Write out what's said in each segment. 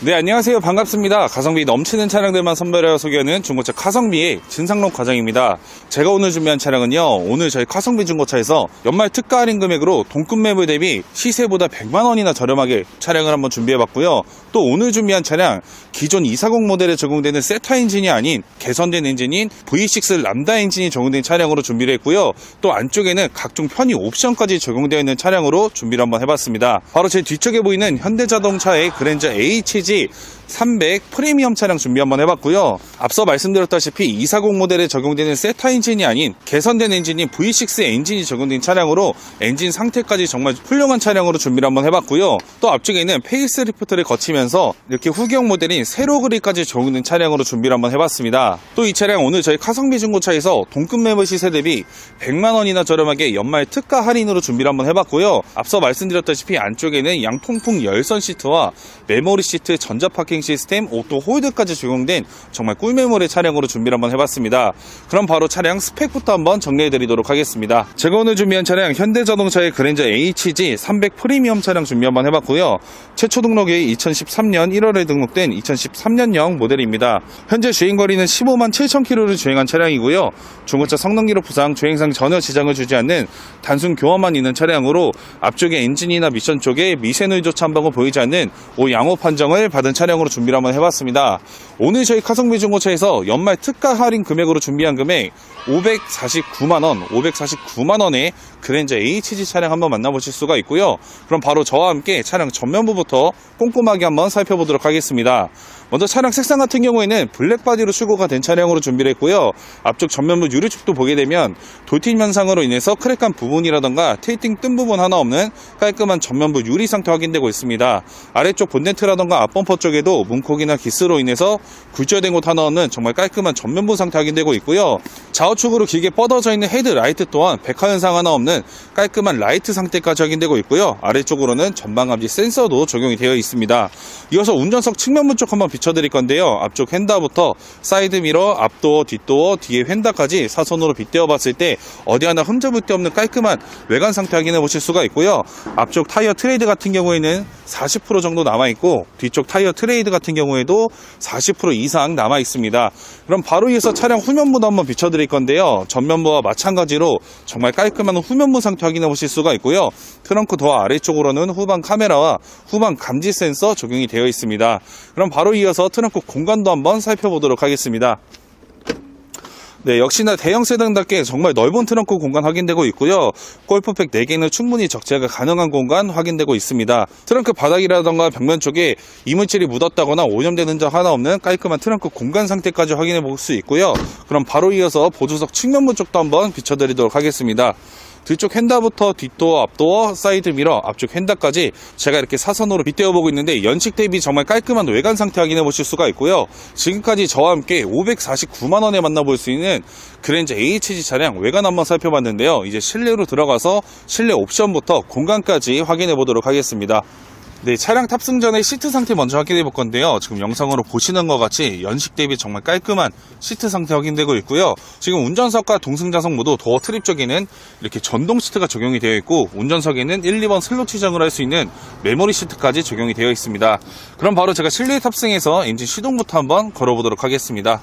네, 안녕하세요. 반갑습니다. 가성비 넘치는 차량들만 선별하여 소개하는 중고차 카성비의 진상록 과장입니다. 제가 오늘 준비한 차량은요, 오늘 저희 카성비 중고차에서 연말 특가 할인 금액으로 동급 매물 대비 시세보다 100만원이나 저렴하게 차량을 한번 준비해봤고요. 또 오늘 준비한 차량, 기존 240 모델에 적용되는 세타 엔진이 아닌 개선된 엔진인 V6 람다 엔진이 적용된 차량으로 준비를 했고요. 또 안쪽에는 각종 편의 옵션까지 적용되어 있는 차량으로 준비를 한번 해봤습니다. 바로 제 뒤쪽에 보이는 현대자동차의 그랜저 जी। 300 프리미엄 차량 준비 한번 해봤고요. 앞서 말씀드렸다시피 240 모델에 적용되는 세타 엔진이 아닌 개선된 엔진인 V6 엔진이 적용된 차량으로 엔진 상태까지 정말 훌륭한 차량으로 준비를 한번 해봤고요. 또 앞쪽에는 페이스 리프트를 거치면서 이렇게 후경 모델인 세로 그릴까지 적용된 차량으로 준비를 한번 해봤습니다. 또 이 차량 오늘 저희 카성비 중고차에서 동급 매물 시세 대비 100만 원이나 저렴하게 연말 특가 할인으로 준비를 한번 해봤고요. 앞서 말씀드렸다시피 안쪽에는 양통풍 열선 시트와 메모리 시트 전자 파킹 시스템, 오토 홀드까지 적용된 정말 꿀매물의 차량으로 준비를 한번 해봤습니다. 그럼 바로 차량 스펙부터 한번 정리해드리도록 하겠습니다. 제가 오늘 준비한 차량 현대자동차의 그랜저 HG 300 프리미엄 차량 준비 한번 해봤고요. 최초 등록이 2013년 1월에 등록된 2013년형 모델입니다. 현재 주행거리는 15만 7천 킬로를 주행한 차량이고요. 중고차 성능 기록 부상, 주행상 전혀 지장을 주지 않는 단순 교환만 있는 차량으로 앞쪽에 엔진이나 미션 쪽에 미세누이조차 한 방울 보이지 않는 오 양호 판정을 받은 차량으로 준비를 한번 해봤습니다. 오늘 저희 카성비 중고차에서 연말 특가 할인 금액으로 준비한 금액 549만원, 549만원의 그랜저 HG 차량 한번 만나보실 수가 있고요. 그럼 바로 저와 함께 차량 전면부부터 꼼꼼하게 한번 살펴보도록 하겠습니다. 먼저 차량 색상 같은 경우에는 블랙 바디로 수고가 된 차량으로 준비를 했고요. 앞쪽 전면부 유리축도 보게 되면 돌팀 현상으로 인해서 크랙한 부분이라던가 테이팅 뜬 부분 하나 없는 깔끔한 전면부 유리 상태 확인되고 있습니다. 아래쪽 본네트라던가 앞범퍼 쪽에도 문콕이나 기스로 인해서 굴절된 곳 하나 없는 정말 깔끔한 전면부 상태 확인되고 있고요. 좌우측으로 길게 뻗어져 있는 헤드라이트 또한 백화 현상 하나 없는 깔끔한 라이트 상태까지 확인되고 있고요. 아래쪽으로는 전방감지 센서도 적용이 되어 있습니다. 이어서 운전석 측면부 쪽 한번 비춰드릴 건데요. 앞쪽 휀다부터 사이드미러, 앞도어, 뒷도어, 뒤에 휀다까지 사선으로 빗대어 봤을 때 어디 하나 흠잡을 데 없는 깔끔한 외관 상태 확인해 보실 수가 있고요. 앞쪽 타이어 트레이드 같은 경우에는 40% 정도 남아 있고 뒤쪽 타이어 트레이드 같은 경우에도 40% 이상 남아 있습니다. 그럼 바로 이어서 차량 후면부도 한번 비춰드릴 건데요. 전면부와 마찬가지로 정말 깔끔한 후면부 상태 확인해 보실 수가 있고요. 트렁크 도어 아래쪽으로는 후방 카메라와 후방 감지 센서 적용이 되어 있습니다. 그럼 바로 이어 서 트렁크 공간도 한번 살펴보도록 하겠습니다. 네, 역시나 대형 세단답게 정말 넓은 트렁크 공간 확인되고 있고요. 골프팩 4개는 충분히 적재가 가능한 공간 확인되고 있습니다. 트렁크 바닥이라던가 벽면 쪽에 이물질이 묻었다거나 오염된 흔적 하나 없는 깔끔한 트렁크 공간 상태까지 확인해 볼 수 있고요. 그럼 바로 이어서 보조석 측면부 쪽도 한번 비춰드리도록 하겠습니다. 뒤쪽 핸다부터 뒷도어, 앞도어, 사이드 미러, 앞쪽 핸다까지 제가 이렇게 사선으로 빗대어 보고 있는데 연식 대비 정말 깔끔한 외관 상태 확인해 보실 수가 있고요. 지금까지 저와 함께 549만 원에 만나볼 수 있는 그랜저 HG 차량 외관 한번 살펴봤는데요. 이제 실내로 들어가서 실내 옵션부터 공간까지 확인해 보도록 하겠습니다. 네, 차량 탑승 전에 시트 상태 먼저 확인해 볼 건데요. 지금 영상으로 보시는 것 같이 연식 대비 정말 깔끔한 시트 상태 확인되고 있고요. 지금 운전석과 동승자석 모두 도어 트립 쪽에는 이렇게 전동 시트가 적용이 되어 있고 운전석에는 1, 2번 슬롯 지정을 할 수 있는 메모리 시트까지 적용이 되어 있습니다. 그럼 바로 제가 실내 탑승해서 엔진 시동부터 한번 걸어보도록 하겠습니다.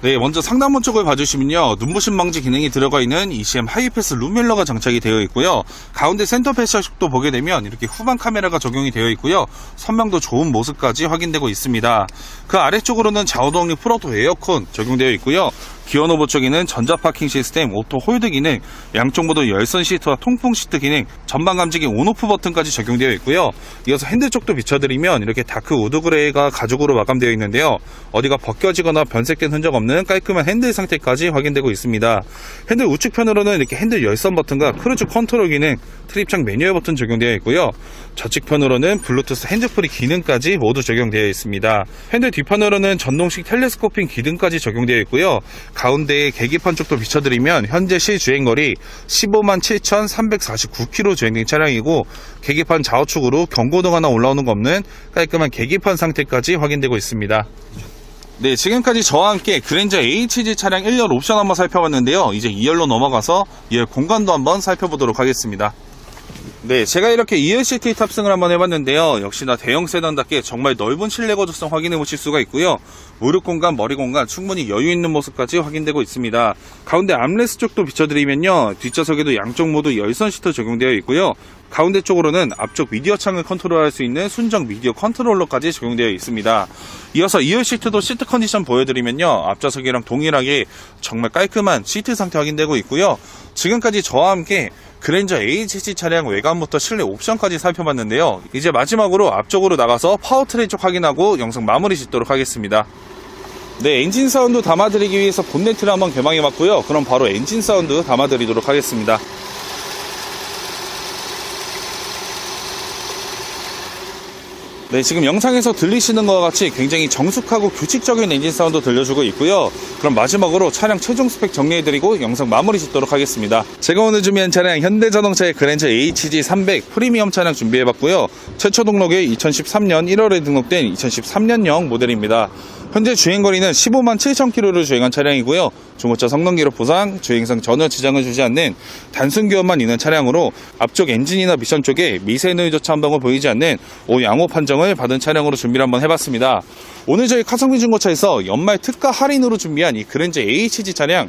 네, 먼저 상단문 쪽을 봐주시면요. 눈부신 방지 기능이 들어가 있는 ECM 하이패스 룸밀러가 장착이 되어 있고요. 가운데 센터 패셔식도 보게 되면 이렇게 후방 카메라가 적용이 되어 있고요. 선명도 좋은 모습까지 확인되고 있습니다. 그 아래쪽으로는 좌우동력 프로토 에어컨 적용되어 있고요. 기어노브 쪽에는 전자 파킹 시스템, 오토 홀드 기능, 양쪽 모두 열선 시트와 통풍 시트 기능, 전방 감지기 온오프 버튼까지 적용되어 있고요. 이어서 핸들 쪽도 비춰드리면 이렇게 다크 우드 그레이가 가죽으로 마감되어 있는데요. 어디가 벗겨지거나 변색된 흔적 없는 깔끔한 핸들 상태까지 확인되고 있습니다. 핸들 우측편으로는 이렇게 핸들 열선 버튼과 크루즈 컨트롤 기능, 트립창 매뉴얼 버튼 적용되어 있고요. 좌측편으로는 블루투스 핸즈프리 기능까지 모두 적용되어 있습니다. 핸들 뒷편으로는 전동식 텔레스코핑 기능까지 적용되어 있고요. 가운데에 계기판 쪽도 비춰드리면 현재 시주행거리 15만 7,349km 주행된 차량이고 계기판 좌우측으로 경고등 하나 올라오는 거 없는 깔끔한 계기판 상태까지 확인되고 있습니다. 네, 지금까지 저와 함께 그랜저 HG 차량 1열 옵션 한번 살펴봤는데요. 이제 2열로 넘어가서 2열 공간도 한번 살펴보도록 하겠습니다. 네, 제가 이렇게 2열 시트 탑승을 한번 해봤는데요. 역시나 대형 세단답게 정말 넓은 실내 거주성 확인해 보실 수가 있고요. 무릎 공간, 머리 공간 충분히 여유 있는 모습까지 확인되고 있습니다. 가운데 암레스 쪽도 비춰드리면요. 뒷좌석에도 양쪽 모두 열선 시트 적용되어 있고요. 가운데 쪽으로는 앞쪽 미디어 창을 컨트롤할 수 있는 순정 미디어 컨트롤러까지 적용되어 있습니다. 이어서 2열 시트도 시트 컨디션 보여드리면요. 앞좌석이랑 동일하게 정말 깔끔한 시트 상태 확인되고 있고요. 지금까지 저와 함께 그랜저 HG 차량 외관부터 실내 옵션까지 살펴봤는데요. 이제 마지막으로 앞쪽으로 나가서 파워트레인 쪽 확인하고 영상 마무리 짓도록 하겠습니다. 네, 엔진 사운드 담아드리기 위해서 본네트를 한번 개방해봤고요. 그럼 바로 엔진 사운드 담아드리도록 하겠습니다. 네, 지금 영상에서 들리시는 것과 같이 굉장히 정숙하고 규칙적인 엔진 사운드 들려주고 있고요. 그럼 마지막으로 차량 최종 스펙 정리해드리고 영상 마무리 짓도록 하겠습니다. 제가 오늘 준비한 차량 현대자동차의 그랜저 HG300 프리미엄 차량 준비해봤고요. 최초 등록이 2013년 1월에 등록된 2013년형 모델입니다. 현재 주행거리는 15만 7천 킬로를 주행한 차량이고요. 중고차 성능 기록 보상, 주행성 전혀 지장을 주지 않는 단순 기어만 있는 차량으로 앞쪽 엔진이나 미션 쪽에 미세 노이즈 한방울 보이지 않는 오 양호 판정을 받은 차량으로 준비를 한번 해봤습니다. 오늘 저희 카성비 중고차에서 연말 특가 할인으로 준비한 이 그랜저 HG 차량